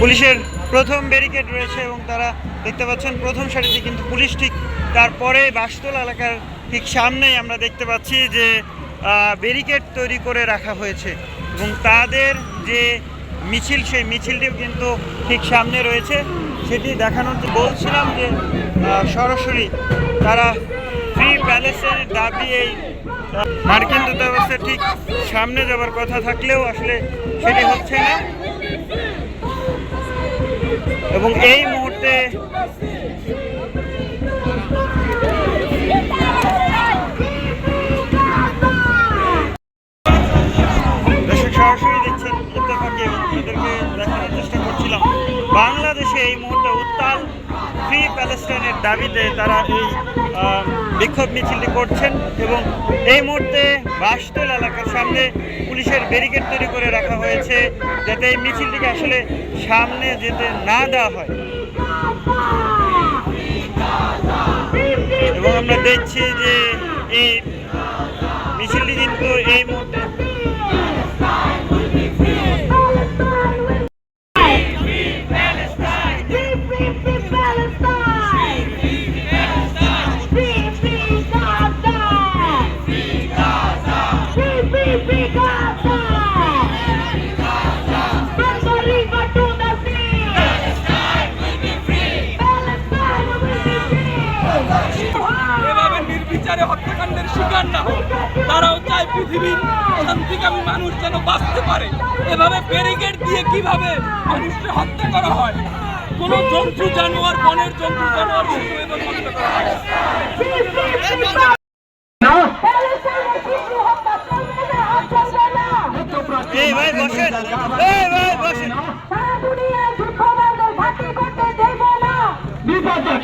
পুলিশের প্রথম ব্যারিকেড রয়েছে এবং তারা দেখতে পাচ্ছেন প্রথম সারিতে কিন্তু পুলিশ ঠিক তারপরে বাসতলা এলাকার ঠিক সামনেই আমরা দেখতে পাচ্ছি যে ব্যারিকেড তৈরি করে রাখা হয়েছে এবং তাদের যে মিছিল, সেই মিছিলটিও কিন্তু ঠিক সামনে রয়েছে। সেটি দেখানোর বলছিলাম যে সরাসরি তারা ফ্রি প্যালেসের দাবি এই মার্কিন দূতাবাসের ঠিক সামনে যাবার কথা থাকলেও আসলে সেটি হচ্ছে না। এবং এই মুহূর্তে দর্শক সরাসরি দেখছেন ইত্তেফাকে এবং আপনাদেরকে দেখানোর চেষ্টা করছিলাম। উত্তাল প্যালেস্টাইনের দাবিতে তারা এই বিক্ষোভ মিছিলটি করছেন এবং এই মুহূর্তে বাসতল এলাকার সামনে পুলিশের ব্যারিকেড তৈরি করে রাখা হয়েছে যাতে এই মিছিলটিকে আসলে সামনে যেতে না দেওয়া হয়। এবং আমরা দেখছি যে এই মিছিলটি কিন্তু এই মুহূর্তে শিকার না হোক, তারাও চায় পৃথিবীর শান্তিকামী মানুষ যেন বাঁচতে পারে। এভাবে ব্যারিকেড দিয়ে কীভাবে মানুষকে হত্যা করা হয়? কোন জন্তু, জানোয়ার, বনের জন্তু, জানোয়ার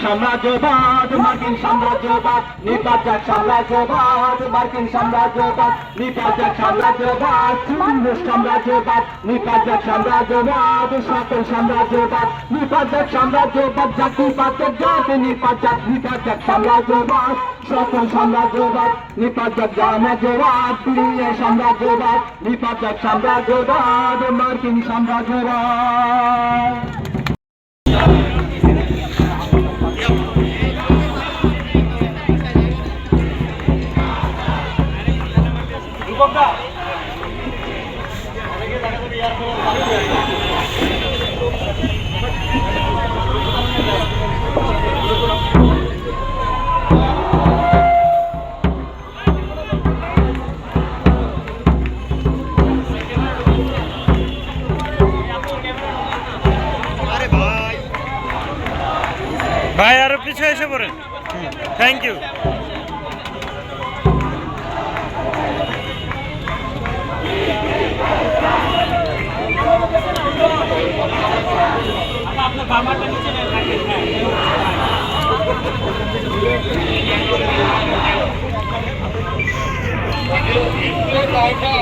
সাম্রাজ্যবাদ, মার্কিন সাম্রাজ্যবাদ নিপাতের সাম্রাজ্যবাদ, মার্কিন সাম্রাজ্যবাদ নিপাতের সাম্রাজ্যবাদ রুশ সাম্রাজ্যবাদ নিপাতের সাম্রাজ্যবাদ, সকল সাম্রাজ্যবাদ নিপাতের সাম্রাজ্যবাদ জাতিপাতের জাতি নিপাতের নিপাতের সাম্রাজ্যবাদ, সকল সাম্রাজ্যবাদ নিপাতের সাম্রাজ্যবাদ প্রিয় সাম্রাজ্যবাদ নিপাতের সাম্রাজ্যবাদ, মার্কিন সাম্রাজ্যবাদ। ভাই আরও পিছু এসে পড়েন। Thank you Thank you.